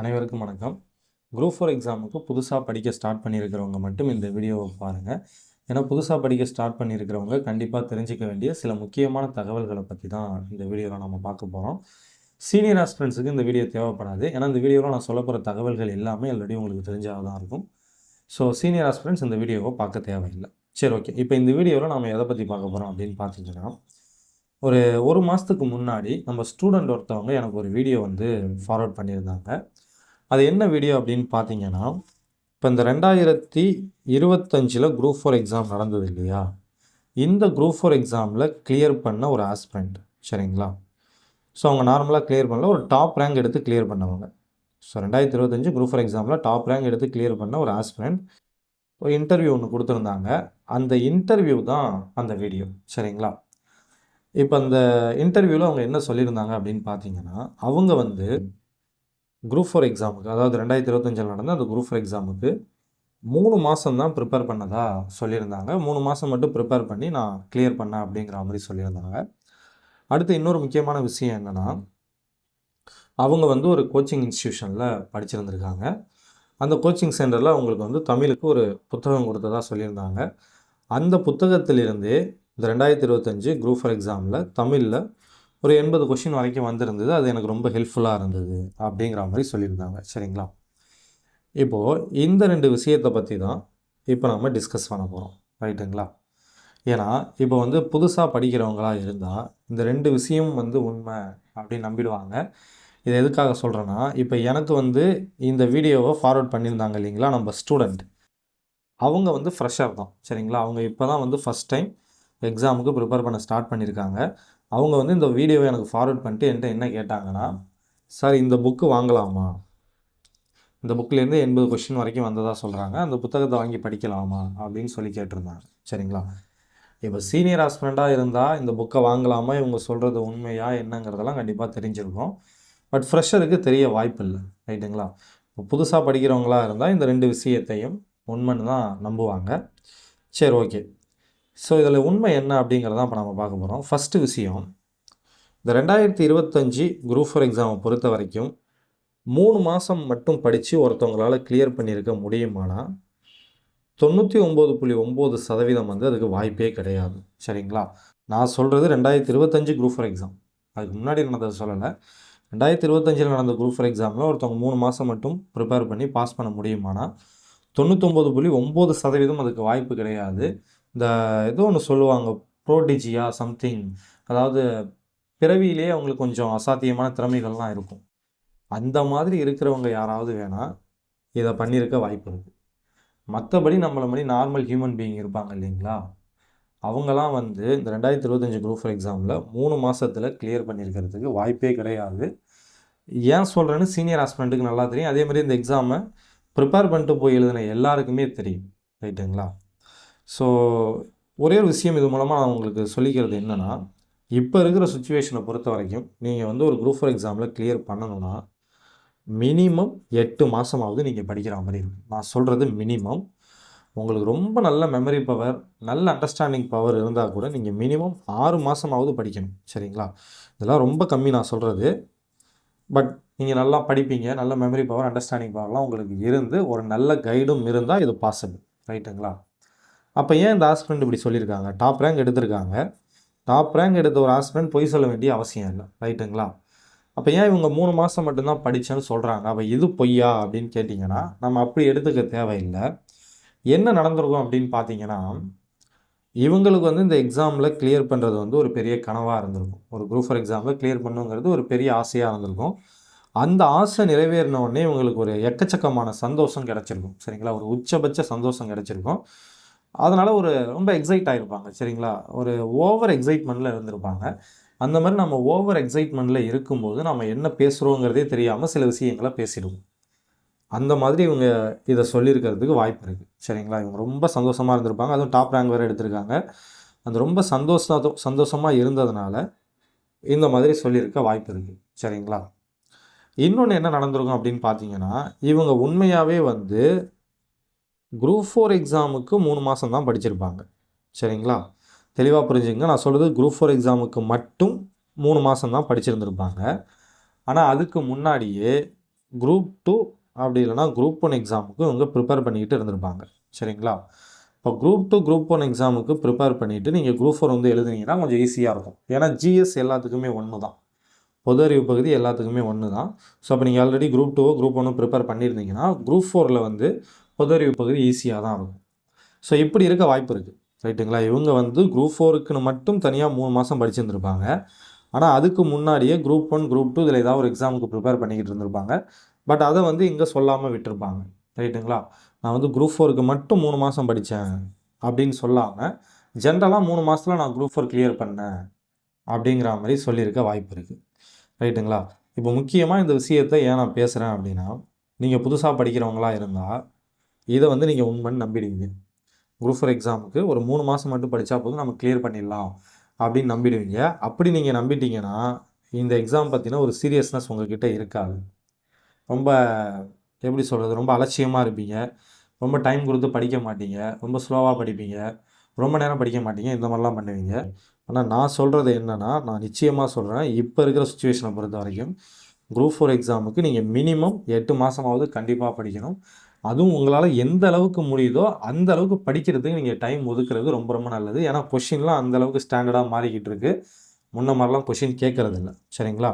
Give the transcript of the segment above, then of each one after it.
அனைவருக்கும் வணக்கம். Group four எக்ஸாமுக்கு புதுசாக படிக்க ஸ்டார்ட் பண்ணியிருக்கிறவங்க மட்டும் இந்த வீடியோவை பாருங்கள் ஏன்னா புதுசாக படிக்க ஸ்டார்ட் பண்ணியிருக்கிறவங்க கண்டிப்பாக தெரிஞ்சிக்க வேண்டிய சில முக்கியமான தகவல்களை பற்றி தான் இந்த வீடியோவில் நம்ம பார்க்க போகிறோம் சீனியர் ஆஸ்பிரண்ட்ஸுக்கு இந்த வீடியோ தேவைப்படாது. ஏன்னா இந்த வீடியோவில் நான் சொல்ல போகிற தகவல்கள் எல்லாமே ஆல்ரெடி உங்களுக்கு தெரிஞ்சாக தான் இருக்கும். ஸோ சீனியர் ஆஸ்பிரண்ட்ஸ் இந்த வீடியோவை பார்க்க தேவையில்லை. சரி ஓகே இப்போ இந்த வீடியோவில் நம்ம எதை பற்றி பார்க்க போகிறோம் அப்படின்னு பார்த்தீங்கன்னா ஒரு ஒரு மாதத்துக்கு முன்னாடி நம்ம ஸ்டூடெண்ட் ஒருத்தவங்க எனக்கு ஒரு வீடியோ வந்து ஃபார்வர்ட் பண்ணியிருந்தாங்க. அது என்ன வீடியோ அப்படின்னு பார்த்தீங்கன்னா இப்போ இந்த ரெண்டாயிரத்தி இருபத்தஞ்சில் குரூப் ஃபோர் எக்ஸாம் நடந்தது இல்லையா? இந்த குரூப் ஃபோர் எக்ஸாமில் கிளியர் பண்ண ஒரு ஆஸ்பிரண்ட் சரிங்களா? ஸோ அவங்க நார்மலாக கிளியர் பண்ணல ஒரு டாப் ரேங்க் எடுத்து கிளியர் பண்ணவங்க. ஸோ ரெண்டாயிரத்தி இருபத்தஞ்சு குரூப் ஃபோர் எக்ஸாமில் டாப் ரேங்க் எடுத்து கிளியர் பண்ண ஒரு ஆஸ்பிரண்ட் ஒரு இன்டர்வியூ ஒன்று கொடுத்துருந்தாங்க. அந்த இன்டர்வியூ தான் அந்த வீடியோ சரிங்களா? இப்போ அந்த இன்டர்வியூவில் அவங்க என்ன சொல்லியிருந்தாங்க அப்படின்னு பார்த்தீங்கன்னா அவங்க வந்து குரூப் ஃபோர் எக்ஸாமுக்கு அதாவது ரெண்டாயிரத்தி இருபத்தஞ்சில் நடந்த அந்த குரூப் ஃபோர் எக்ஸாமுக்கு மூணு மாதம் தான் ப்ரிப்பேர் பண்ணதாக சொல்லியிருந்தாங்க. மூணு மாதம் மட்டும் ப்ரிப்பேர் பண்ணி நான் கிளியர் பண்ணேன் அப்படிங்கிற மாதிரி சொல்லியிருந்தாங்க. அடுத்து இன்னொரு முக்கியமான விஷயம் என்னென்னா அவங்க வந்து ஒரு கோச்சிங் இன்ஸ்டியூஷனில் படிச்சிருந்துருக்காங்க. அந்த கோச்சிங் சென்டரில் அவங்களுக்கு வந்து தமிழுக்கு ஒரு புத்தகம் கொடுத்ததாக சொல்லியிருந்தாங்க. அந்த புத்தகத்திலிருந்தே இந்த ரெண்டாயிரத்தி இருபத்தஞ்சு குரூப் ஃபோர் எக்ஸாமில் தமிழில் ஒரு எண்பது கொஷின் வரைக்கும் வந்திருந்தது. அது எனக்கு ரொம்ப ஹெல்ப்ஃபுல்லாக இருந்தது அப்படிங்கிற மாதிரி சொல்லியிருந்தாங்க. சரிங்களா? இப்போது இந்த ரெண்டு விஷயத்தை பற்றி தான் இப்போ நம்ம டிஸ்கஸ் பண்ண போகிறோம் ரைட்டுங்களா ஏன்னா இப்போ வந்து புதுசாக படிக்கிறவங்களா இருந்தால் இந்த ரெண்டு விஷயம் வந்து உண்மை அப்படின்னு நம்பிடுவாங்க. இது எதுக்காக சொல்கிறேன்னா இப்போ எனக்கு வந்து இந்த வீடியோவை ஃபார்வர்ட் பண்ணியிருந்தாங்க இல்லைங்களா? நம்ம ஸ்டூடெண்ட் அவங்க வந்து ஃப்ரெஷ்ஷாக தான். சரிங்களா? அவங்க இப்போ தான் வந்து ஃபஸ்ட் டைம் எக்ஸாமுக்கு ப்ரிப்பேர் பண்ண ஸ்டார்ட் பண்ணியிருக்காங்க. அவங்க வந்து இந்த வீடியோவை எனக்கு ஃபார்வர்ட் பண்ணிட்டு என்கிட்ட என்ன கேட்டாங்கன்னா சார் இந்த புக்கு வாங்கலாமா? இந்த புக்கிலேருந்து எண்பது கொஷின் வரைக்கும் வந்ததாக சொல்கிறாங்க அந்த புத்தகத்தை வாங்கி படிக்கலாமா? அப்படின்னு சொல்லி கேட்டிருந்தாங்க. சரிங்களா? இப்போ சீனியர் ஹஸ்பண்டாக இருந்தால் இந்த புக்கை வாங்கலாமா? இவங்க சொல்கிறது உண்மையா என்னங்கிறதெல்லாம் கண்டிப்பாக தெரிஞ்சிருக்கும். பட் ஃப்ரெஷருக்கு தெரிய வாய்ப்பு இல்லை ரைட்டுங்களா? இப்போ புதுசாக படிக்கிறவங்களா இருந்தால் இந்த ரெண்டு விஷயத்தையும் உண்மைன்னு தான் நம்புவாங்க. சரி ஓகே. ஸோ இதில் உண்மை என்ன அப்படிங்கிறதான் இப்போ நம்ம பார்க்க போகிறோம் ஃபஸ்ட்டு விஷயம் இந்த ரெண்டாயிரத்தி இருபத்தஞ்சி குரூப் ஃபோர் எக்ஸாமை பொறுத்த வரைக்கும் மூணு மாதம் மட்டும் படித்து ஒருத்தவங்களால் கிளியர் பண்ணியிருக்க முடியுமானா? தொண்ணூற்றி ஒம்பது புள்ளி ஒம்பது சதவீதம் வந்து அதுக்கு வாய்ப்பே கிடையாது. சரிங்களா? நான் சொல்கிறது ரெண்டாயிரத்தி இருபத்தஞ்சி குரூப் ஃபோர் எக்ஸாம் அதுக்கு முன்னாடி நடந்ததை சொல்லலை. ரெண்டாயிரத்தி இருபத்தஞ்சில் நடந்த குரூப் ஃபோர் எக்ஸாமில் ஒருத்தவங்க மூணு மாதம் மட்டும் ப்ரிப்பேர் பண்ணி பாஸ் பண்ண முடியுமானா? தொண்ணூத்தொம்பது புள்ளி ஒம்பது சதவீதம் அதுக்கு வாய்ப்பு கிடையாது. இந்த ஏதோ ஒன்று சொல்லுவாங்க ப்ரோடிஜியா சம்திங் அதாவது பிறவியிலே அவங்களுக்கு கொஞ்சம் அசாத்தியமான திறமைகள்லாம் இருக்கும். அந்த மாதிரி இருக்கிறவங்க யாராவது வேணால் இதை பண்ணியிருக்க வாய்ப்பு இருக்குது மற்றபடி நம்மளை மாதிரி நார்மல் ஹியூமன் பீயிங் இருப்பாங்க இல்லைங்களா? அவங்களாம் வந்து இந்த ரெண்டாயிரத்தி இருபத்தஞ்சி குரூப் ஃபார் எக்ஸாமில் மூணு மாதத்தில் கிளியர் பண்ணியிருக்கிறதுக்கு வாய்ப்பே கிடையாது. ஏன் சொல்கிறேன்னு சீனியர் ஆஸ்பிரண்ட்டுக்கு நல்லா தெரியும். அதே மாதிரி இந்த எக்ஸாமை ப்ரிப்பேர் பண்ணிட்டு போய் எழுதின எல்லாருக்குமே தெரியும். ரைட்டுங்களா ஸோ ஒரே ஒரு விஷயம் இது மூலமாக நான் உங்களுக்கு சொல்லிக்கிறது என்னென்னா இப்போ இருக்கிற சுச்சுவேஷனை பொறுத்த வரைக்கும் நீங்கள் வந்து ஒரு குரூப் ஃபோர் எக்ஸாமில் கிளியர் பண்ணணும்னா மினிமம் எட்டு மாதமாவது நீங்கள் படிக்கிற மாதிரி இருக்கும் நான் சொல்கிறது மினிமம் உங்களுக்கு ரொம்ப நல்ல மெமரி பவர் நல்ல அண்டர்ஸ்டாண்டிங் பவர் இருந்தால் கூட நீங்கள் மினிமம் ஆறு மாதமாவது படிக்கணும். சரிங்களா? இதெல்லாம் ரொம்ப கம்மி நான் சொல்கிறது பட் நீங்கள் நல்லா படிப்பீங்க நல்ல மெமரி பவர் அண்டர்ஸ்டாண்டிங் பவர்லாம் உங்களுக்கு இருந்து ஒரு நல்ல கைடும் இருந்தால் இது பாசிபிள் ரைட்டுங்களா அப்போ ஏன் இந்த ஆஸ்பிரண்ட் இப்படி சொல்லியிருக்காங்க? டாப் ரேங்க் எடுத்திருக்காங்க. டாப் ரேங்க் எடுத்த ஒரு ஆஸ்பிரண்ட் பொய் சொல்ல வேண்டிய அவசியம் இல்லை. ரைட்டுங்களா அப்போ ஏன் இவங்க மூணு மாதம் மட்டும்தான் படித்தேன்னு சொல்கிறாங்க அப்போ இது பொய்யா அப்படின்னு கேட்டிங்கன்னா நம்ம அப்படி எடுத்துக்க தேவையில்லை. என்ன நடந்திருக்கும் அப்படின்னு பார்த்தீங்கன்னா இவங்களுக்கு வந்து இந்த எக்ஸாமில் கிளியர் பண்ணுறது வந்து ஒரு பெரிய கனவாக இருந்திருக்கும். ஒரு குரூப் ஃபார் எக்ஸாமில் கிளியர் பண்ணுங்கிறது ஒரு பெரிய ஆசையாக இருந்திருக்கும். அந்த ஆசை நிறைவேறின உடனே இவங்களுக்கு ஒரு எக்கச்சக்கமான சந்தோஷம் கிடச்சிருக்கும். சரிங்களா? ஒரு உச்சபட்ச சந்தோஷம் கிடச்சிருக்கும். அதனால் ஒரு ரொம்ப எக்ஸைட் ஆகிருப்பாங்க சரிங்களா? ஒரு ஓவர் எக்ஸைட்மெண்ட்டில் இருந்திருப்பாங்க. அந்த மாதிரி நம்ம ஓவர் எக்ஸைட்மெண்ட்டில் இருக்கும்போது நம்ம என்ன பேசுகிறோங்கிறதே தெரியாமல் சில விஷயங்களை பேசிடுவோம். அந்த மாதிரி இவங்க இதை சொல்லியிருக்கிறதுக்கு வாய்ப்பு இருக்குது சரிங்களா? இவங்க ரொம்ப சந்தோஷமாக இருந்திருப்பாங்க. அதுவும் டாப் ரேங்க் வேறு எடுத்திருக்காங்க. அது ரொம்ப சந்தோஷ சந்தோஷமாக இருந்ததுனால இந்த மாதிரி சொல்லியிருக்க வாய்ப்பு இருக்குது சரிங்களா? இன்னொன்று என்ன நடந்திருக்கும் அப்படின்னு பார்த்தீங்கன்னா இவங்க உண்மையாகவே வந்து குரூப் ஃபோர் எக்ஸாமுக்கு மூணு மாதம் தான் படிச்சிருப்பாங்க. சரிங்களா? தெளிவாக புரிஞ்சுங்க நான் சொல்கிறது குரூப் ஃபோர் எக்ஸாமுக்கு மட்டும் மூணு மாதம் தான் படிச்சிருந்துருப்பாங்க. ஆனால் அதுக்கு முன்னாடியே குரூப் டூ அப்படி இல்லைனா குரூப் ஒன் எக்ஸாமுக்கு இவங்க ப்ரிப்பேர் பண்ணிக்கிட்டு இருந்திருப்பாங்க. சரிங்களா? இப்போ குரூப் டூ குரூப் ஒன் எக்ஸாமுக்கு ப்ரிப்பேர் பண்ணிவிட்டு நீங்கள் குரூப் ஃபோர் வந்து எழுதுனீங்கன்னா கொஞ்சம் ஈஸியாக இருக்கும். ஏன்னா ஜிஎஸ் எல்லாத்துக்குமே ஒன்று தான். பொது அறிவு பகுதி எல்லாத்துக்குமே ஒன்று தான். ஸோ அப்போ நீங்கள் ஆல்ரெடி குரூப் டூவோ குரூப் ஒன்று ப்ரிப்பேர் பண்ணியிருந்தீங்கன்னா குரூப் ஃபோரில் வந்து பொது பகுதி ஈஸியாக தான் இருக்கும். ஸோ இப்படி இருக்க வாய்ப்பு இருக்குது ரைட்டுங்களா இவங்க வந்து குரூப் ஃபோருக்குன்னு மட்டும் தனியாக மூணு மாதம் படிச்சுருந்துருப்பாங்க. ஆனால் அதுக்கு முன்னாடியே குரூப் ஒன் குரூப் டூ இதில் ஏதாவது ஒரு எக்ஸாமுக்கு ப்ரிப்பேர் பண்ணிக்கிட்டு இருந்திருப்பாங்க. பட் அதை வந்து இங்கே சொல்லாமல் விட்டுருப்பாங்க. ரைட்டுங்களா நான் வந்து குரூப் ஃபோருக்கு மட்டும் மூணு மாதம் படித்தேன் அப்படின்னு சொல்லாமல் ஜென்ரலாக மூணு மாதத்தில் நான் குரூப் ஃபோர் கிளியர் பண்ணேன் அப்படிங்கிற மாதிரி சொல்லியிருக்க வாய்ப்பு இருக்குது ரைட்டுங்களா இப்போ முக்கியமாக இந்த விஷயத்தை ஏன் நான் பேசுகிறேன் அப்படின்னா நீங்கள் புதுசாக படிக்கிறவங்களா இருந்தால் இதை வந்து நீங்கள் உண்மைன்னு நம்பிடுவீங்க. குரூப் ஃபோர் எக்ஸாமுக்கு ஒரு மூணு மாதம் மட்டும் படித்தா போதும் நம்ம கிளியர் பண்ணிடலாம் அப்படின்னு நம்பிடுவீங்க. அப்படி நீங்கள் நம்பிட்டீங்கன்னா இந்த எக்ஸாம் பார்த்தீங்கன்னா ஒரு சீரியஸ்னஸ் உங்கள்கிட்ட இருக்காது. ரொம்ப எப்படி சொல்கிறது ரொம்ப அலட்சியமாக இருப்பீங்க. ரொம்ப டைம் கொடுத்து படிக்க மாட்டீங்க. ரொம்ப ஸ்லோவாக படிப்பீங்க. ரொம்ப நேரம் படிக்க மாட்டீங்க. இந்த மாதிரிலாம் பண்ணுவீங்க. ஆனால் நான் சொல்கிறது என்னென்னா நான் நிச்சயமாக சொல்கிறேன் இப்போ இருக்கிற சுச்சுவேஷனை பொறுத்த வரைக்கும் குரூப் ஃபோர் எக்ஸாமுக்கு நீங்கள் மினிமம் எட்டு மாதமாவது கண்டிப்பாக படிக்கணும். அதுவும் உங்களால் எந்த அளவுக்கு முடியுதோ அந்த அளவுக்கு படிக்கிறதுக்கு நீங்கள் டைம் ஒதுக்குறது ரொம்ப ரொம்ப நல்லது. ஏன்னா கொஷின்லாம் அந்த அளவுக்கு ஸ்டாண்டர்டாக மாறிக்கிட்டு இருக்கு. முன்ன மாதிரிலாம் கொஷின் கேட்கறது இல்லை. சரிங்களா?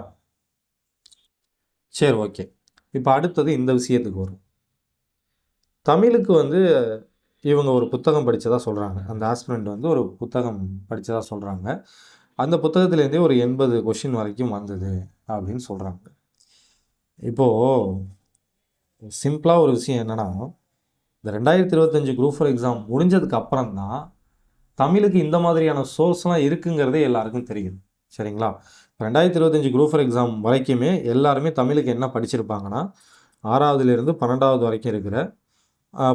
சரி ஓகே இப்போ அடுத்தது இந்த விஷயத்துக்கு வரும். தமிழுக்கு வந்து இவங்க ஒரு புத்தகம் படித்ததாக சொல்கிறாங்க அந்த ஆஸ்பிரண்ட் வந்து ஒரு புத்தகம் படித்ததாக சொல்கிறாங்க அந்த புத்தகத்துலேருந்தே ஒரு எண்பது கொஷின் வரைக்கும் வந்தது அப்படின்னு சொல்கிறாங்க இப்போது சிம்பிளாக ஒரு விஷயம் என்னென்னா இந்த ரெண்டாயிரத்தி இருபத்தஞ்சி குரூப் ஃபோர் எக்ஸாம் முடிஞ்சதுக்கு அப்புறம் தான் தமிழுக்கு இந்த மாதிரியான சோர்ஸ்லாம் இருக்குங்கிறதே எல்லாருக்கும் தெரியும். சரிங்களா? ரெண்டாயிரத்தி இருபத்தஞ்சி குரூப் ஃபோர் எக்ஸாம் வரைக்குமே எல்லாருமே தமிழுக்கு என்ன படிச்சிருப்பாங்கன்னா ஆறாவதுலேருந்து பன்னெண்டாவது வரைக்கும் இருக்கிற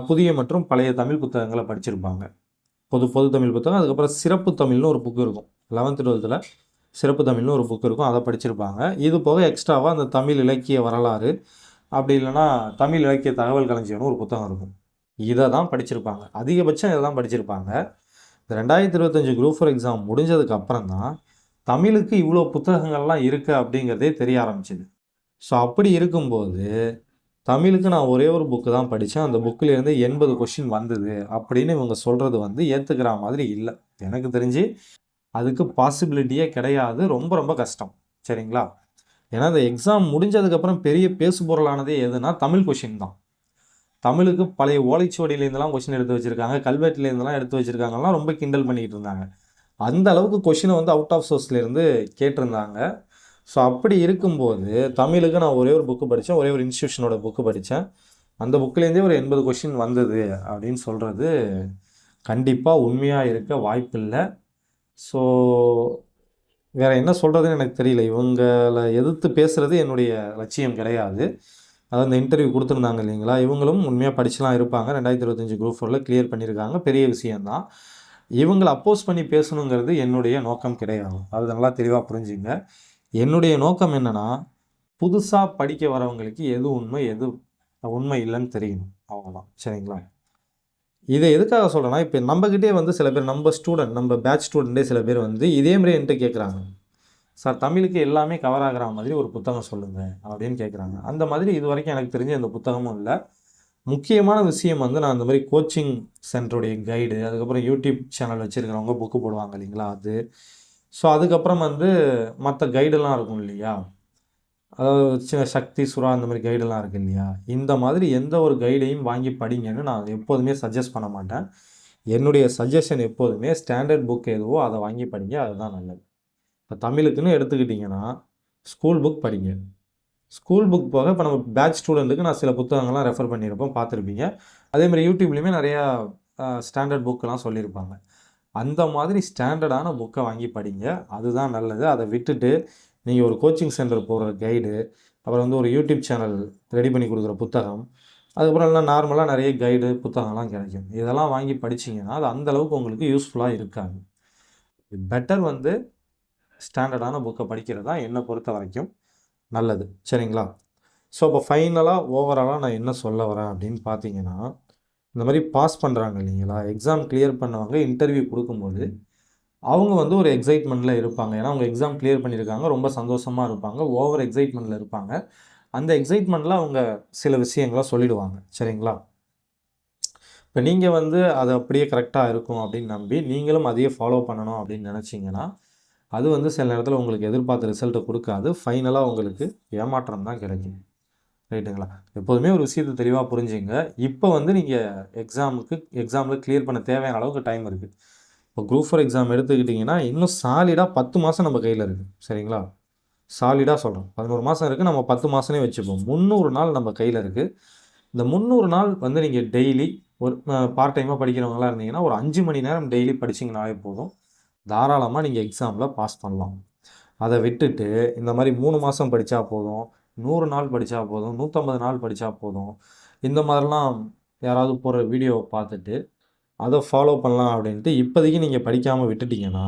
புதிய மற்றும் பழைய தமிழ் புத்தகங்களை படிச்சிருப்பாங்க. பொது பொது தமிழ் புத்தகம் அதுக்கப்புறம் சிறப்பு தமிழ்னு ஒரு புக்கு இருக்கும். லெவன்த்து டுவெல்த்தில் சிறப்பு தமிழ்னு ஒரு புக் இருக்கும் அதை படிச்சிருப்பாங்க. இது போக எக்ஸ்ட்ராவாக அந்த தமிழ் இலக்கிய வரலாறு அப்படி இல்லைன்னா தமிழ் இலக்கிய தகவல் களஞ்சியம்னு ஒரு புத்தகம் இருக்கும். இதை தான் படிச்சிருப்பாங்க. அதிகபட்சம் இதை தான் படிச்சிருப்பாங்க. இந்த ரெண்டாயிரத்தி இருபத்தஞ்சி குரூப் ஃபோர் எக்ஸாம் முடிஞ்சதுக்கு அப்புறம் தான் தமிழுக்கு இவ்வளோ புத்தகங்கள்லாம் இருக்குது அப்படிங்கிறதே தெரிய ஆரம்பிச்சிது. ஸோ அப்படி இருக்கும்போது தமிழுக்கு நான் ஒரே ஒரு புக்கு தான் படித்தேன் அந்த புக்கிலேருந்து எண்பது கொஷின் வந்தது அப்படின்னு இவங்க சொல்கிறது வந்து ஏற்றுக்கிற மாதிரி இல்லை. எனக்கு தெரிஞ்சு அதுக்கு பாசிபிலிட்டியே கிடையாது. ரொம்ப ரொம்ப கஷ்டம். சரிங்களா? ஏன்னா அந்த எக்ஸாம் முடிஞ்சதுக்கப்புறம் பெரிய பேசு பொருளானதே எதுனா தமிழ் கொஷின் தான். தமிழுக்கு பழைய ஓலைச்சுவடியிலேருந்துலாம் கொஷின் எடுத்து வச்சுருக்காங்க கல்வெட்டுலேருந்துலாம் எடுத்து வச்சுருக்காங்கலாம் ரொம்ப கிண்டல் பண்ணிக்கிட்டு இருந்தாங்க. அந்த அளவுக்கு கொஷினை வந்து அவுட் ஆஃப் சோர்ஸ்லேருந்து கேட்டிருந்தாங்க. ஸோ அப்படி இருக்கும்போது தமிழுக்கு நான் ஒரே ஒரு புக்கு படித்தேன் ஒரே ஒரு இன்ஸ்டியூஷனோட புக்கு படித்தேன். அந்த புக்கிலேருந்தே ஒரு எண்பது கொஷின் வந்தது அப்படின்னு சொல்கிறது கண்டிப்பாக உண்மையாக இருக்க வாய்ப்பில்லை. ஸோ வேறு என்ன சொல்கிறதுன்னு எனக்கு தெரியல. இவங்களை எதிர்த்து பேசுகிறது என்னுடைய லட்சியம் கிடையாது. அதாவது இந்த இன்டர்வியூ கொடுத்துருந்தாங்க இல்லைங்களா? இவங்களும் உண்மையாக படிச்சுலாம் இருப்பாங்க. ரெண்டாயிரத்தி இருபத்தஞ்சி குரூப் ஃபோரில் கிளியர் பண்ணியிருக்காங்க. பெரிய விஷயந்தான் இவங்களை அப்போஸ் பண்ணி பேசணுங்கிறது என்னுடைய நோக்கம் கிடையாது. அது நல்லா தெளிவாக புரிஞ்சுங்க. என்னுடைய நோக்கம் என்னென்னா புதுசாக படிக்க வரவங்களுக்கு எது உண்மை எது உண்மை இல்லைன்னு தெரியணும். அவ்வளோதான் சரிங்களா? இதை எதுக்காக சொல்கிறேன்னா இப்போ நம்மக்கிட்டே வந்து சில பேர் நம்ம ஸ்டூடெண்ட் நம்ம பேட்ச் ஸ்டூடெண்ட்டே சில பேர் வந்து இதே மாதிரி என்கிட்ட கேட்குறாங்க சார் தமிழுக்கு எல்லாமே கவர் ஆகிற மாதிரி ஒரு புத்தகம் சொல்லுங்கள் அப்படின்னு கேட்குறாங்க அந்த மாதிரி இது வரைக்கும் எனக்கு தெரிஞ்ச அந்த புத்தகமும் இல்லை. முக்கியமான விஷயம் வந்து நான் அந்த மாதிரி கோச்சிங் சென்டருடைய கைடு அதுக்கப்புறம் யூடியூப் சேனல் வச்சுருக்கிறவங்க புக்கு போடுவாங்க இல்லைங்களா அது. ஸோ அதுக்கப்புறம் வந்து மற்ற கைடெல்லாம் இருக்கும் இல்லையா? அதாவது சின்ன சக்தி சுறா அந்த மாதிரி கைடெல்லாம் இருக்குது இல்லையா? இந்த மாதிரி எந்த ஒரு கைடையும் வாங்கி படிங்கன்னு நான் எப்போதுமே சஜஸ்ட் பண்ண மாட்டேன். என்னுடைய சஜஷன் எப்போதுமே ஸ்டாண்டர்ட் புக் எதுவோ அதை வாங்கி படிங்க அதுதான் நல்லது. இப்போ தமிழுக்குன்னு எடுத்துக்கிட்டிங்கன்னா ஸ்கூல் புக் படிங்க. ஸ்கூல் புக் போக இப்போ நம்ம பேட்ச் ஸ்டூடெண்ட்டுக்கு நான் சில புத்தகங்கள்லாம் ரெஃபர் பண்ணியிருப்போம் பார்த்துருப்பீங்க. அதேமாதிரி யூடியூப்லேயுமே நிறையா ஸ்டாண்டர்ட் புக்கெலாம் சொல்லியிருப்பாங்க. அந்த மாதிரி ஸ்டாண்டர்டான புக்கை வாங்கி படிங்க அதுதான் நல்லது. அதை விட்டுட்டு நீங்கள் ஒரு கோச்சிங் சென்டர் போகிற கைடு அப்புறம் வந்து ஒரு யூடியூப் சேனல் ரெடி பண்ணி கொடுக்குற புத்தகம் அதுக்கப்புறம் எல்லாம் நார்மலாக நிறைய கைடு புத்தகம்லாம் கிடைக்கும். இதெல்லாம் வாங்கி படிச்சிங்கன்னா அது அந்தளவுக்கு உங்களுக்கு யூஸ்ஃபுல்லாக இருக்காது. பெட்டர் வந்து ஸ்டாண்டர்டான புக்கை படிக்கிறது தான் என்னை பொறுத்த வரைக்கும் நல்லது. சரிங்களா? ஸோ இப்போ ஃபைனலாக ஓவராலாக நான் என்ன சொல்ல வரேன் அப்படின்னு பார்த்தீங்கன்னா இந்த மாதிரி பாஸ் பண்ணுறாங்க இல்லைங்களா? எக்ஸாம் கிளியர் பண்ணவங்க இன்டர்வியூ கொடுக்கும்போது அவங்க வந்து ஒரு எக்ஸைட்மெண்ட்டில் இருப்பாங்க. ஏன்னா அவங்க எக்ஸாம் கிளியர் பண்ணியிருக்காங்க. ரொம்ப சந்தோஷமாக இருப்பாங்க. ஓவர் எக்ஸைட்மெண்ட்டில் இருப்பாங்க. அந்த எக்ஸைட்மெண்ட்டில் அவங்க சில விஷயங்களை சொல்லிடுவாங்க. சரிங்களா? இப்போ நீங்கள் வந்து அது அப்படியே கரெக்டாக இருக்கும் அப்படின்னு நம்பி நீங்களும் அதையே ஃபாலோ பண்ணணும் அப்படின்னு நினச்சிங்கன்னா அது வந்து சில நேரத்தில் உங்களுக்கு எதிர்பார்த்த ரிசல்ட்டை கொடுக்காது. ஃபைனலாக உங்களுக்கு ஏமாற்றம் தான் கிடைக்கும். ரைட்டுங்களா? எப்போதுமே ஒரு விஷயத்தை தெளிவாக புரிஞ்சுங்க. இப்போ வந்து நீங்கள் எக்ஸாமுக்கு எக்ஸாமில் கிளியர் பண்ண தேவையான அளவுக்கு டைம் இருக்குது இப்போ குரூப் ஃபோர் எக்ஸாம் எடுத்துக்கிட்டிங்கன்னா இன்னும் சாலிடாக பத்து மாதம் நம்ம கையில் இருக்குது சரிங்களா? சாலிடாக சொல்கிறோம் பதினோரு மாதம் இருக்குது நம்ம பத்து மாதமே வச்சுப்போம். முந்நூறு நாள் நம்ம கையில் இருக்குது இந்த முந்நூறு நாள் வந்து நீங்கள் டெய்லி ஒரு பார்ட் டைமாக படிக்கிறவங்களா இருந்தீங்கன்னா ஒரு அஞ்சு மணி நேரம் டெய்லி படிச்சிங்கனாலே போதும். தாராளமாக நீங்கள் எக்ஸாமில் பாஸ் பண்ணலாம். அதை விட்டுட்டு இந்த மாதிரி மூணு மாதம் படித்தா போதும். நூறு நாள் படித்தா போதும். நூற்றம்பது நாள் படித்தா போதும். இந்த மாதிரிலாம் யாராவது போகிற வீடியோவை பார்த்துட்டு அதை ஃபாலோ பண்ணலாம் அப்படின்ட்டு இப்போதைக்கு நீங்கள் படிக்காமல் விட்டுட்டீங்கன்னா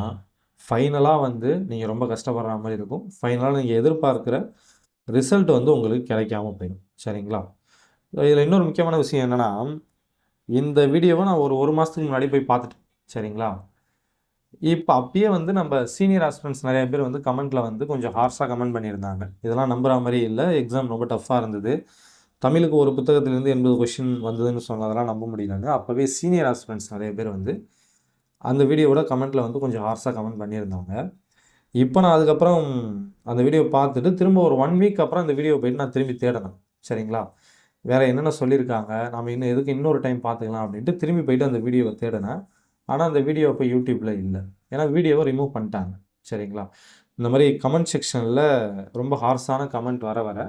ஃபைனலாக வந்து நீங்கள் ரொம்ப கஷ்டப்படுற மாதிரி இருக்கும். ஃபைனலாக நீங்கள் எதிர்பார்க்குற ரிசல்ட் வந்து உங்களுக்கு கிடைக்காம போயிடும். சரிங்களா? இதில் இன்னொரு முக்கியமான விஷயம் என்னென்னா இந்த வீடியோவை நான் ஒரு ஒரு மாதத்துக்கு முன்னாடி போய் பார்த்துட்டேன். சரிங்களா? இப்போ அப்பயே வந்து நம்ம சீனியர் ஆஸ்பிரண்ட்ஸ் நிறைய பேர் வந்து கமெண்ட்டில் வந்து கொஞ்சம் ஹார்ஷாக கமெண்ட் பண்ணியிருந்தாங்க. இதெல்லாம் நம்புகிற மாதிரி இல்லை. எக்ஸாம் ரொம்ப டஃப்பாக இருந்தது. தமிழுக்கு ஒரு புத்தகத்திலேருந்து எண்பது கொஷின் வந்ததுன்னு சொன்னதெல்லாம் நம்ப முடியலங்க. அப்போவே சீனியர் ஆஸ்பிரண்ட்ஸ் நிறைய பேர் வந்து அந்த வீடியோவோட கமெண்ட்டில் வந்து கொஞ்சம் ஹார்ஸாக கமெண்ட் பண்ணியிருந்தாங்க. இப்போ நான் அதுக்கப்புறம் அந்த வீடியோ பார்த்துட்டு திரும்ப ஒரு ஒன் வீக் அப்புறம் அந்த வீடியோ போயிட்டு நான் திரும்பி தேடணும் சரிங்களா? வேறு என்னென்ன சொல்லியிருக்காங்க? நம்ம இன்னும் எதுக்கு இன்னொரு டைம் பார்த்துக்கலாம் அப்படின்ட்டு திரும்பி போயிட்டு அந்த வீடியோவை தேடினேன். ஆனால் அந்த வீடியோ இப்போ யூடியூப்பில் இல்லை. ஏன்னா வீடியோவை ரிமூவ் பண்ணிட்டாங்க. சரிங்களா? இந்த மாதிரி கமெண்ட் செக்ஷனில் ரொம்ப ஹார்ஸான கமெண்ட் வர வர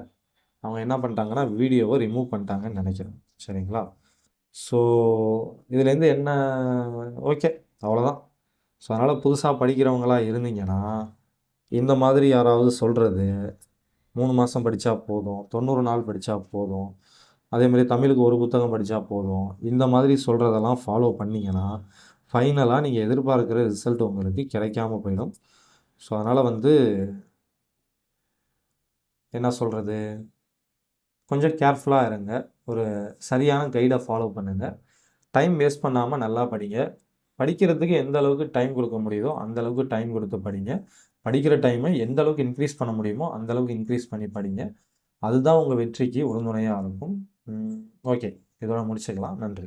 அவங்க என்ன பண்ணிட்டாங்கன்னா வீடியோவை ரிமூவ் பண்ணிட்டாங்கன்னு நினைக்கிறேன். சரிங்களா? ஸோ இதுலேருந்து என்ன ஓகே அவ்வளோதான் ஸோ அதனால் புதுசாக படிக்கிறவங்களா இருந்தீங்கன்னா இந்த மாதிரி யாராவது சொல்கிறது மூணு மாதம் படித்தா போதும் தொண்ணூறு நாள் படித்தா போதும் அதே மாதிரி தமிழுக்கு ஒரு புத்தகம் படித்தா போதும் இந்த மாதிரி சொல்கிறதெல்லாம் ஃபாலோ பண்ணிங்கன்னா ஃபைனலாக நீங்கள் எதிர்பார்க்குற ரிசல்ட் உங்களுக்கு கிடைக்காம போயிடும். ஸோ அதனால் வந்து என்ன சொல்கிறது கொஞ்சம் கேர்ஃபுல்லாக இருங்க. ஒரு சரியான கைடை ஃபாலோ பண்ணுங்கள் டைம் வேஸ்ட் பண்ணாமல் நல்லா படிங்க. படிக்கிறதுக்கு எந்த அளவுக்கு டைம் கொடுக்க முடியுதோ அந்த அளவுக்கு டைம் கொடுத்து படிங்க. படிக்கிற டைமை எந்த அளவுக்கு இன்க்ரீஸ் பண்ண முடியுமோ அந்த அளவுக்கு இன்க்ரீஸ் பண்ணி படிங்க. அதுதான் உங்கள் வெற்றிக்கு உறுதுணையாக இருக்கும். ஓகே இதோட முடிச்சுக்கலாம். நன்றி.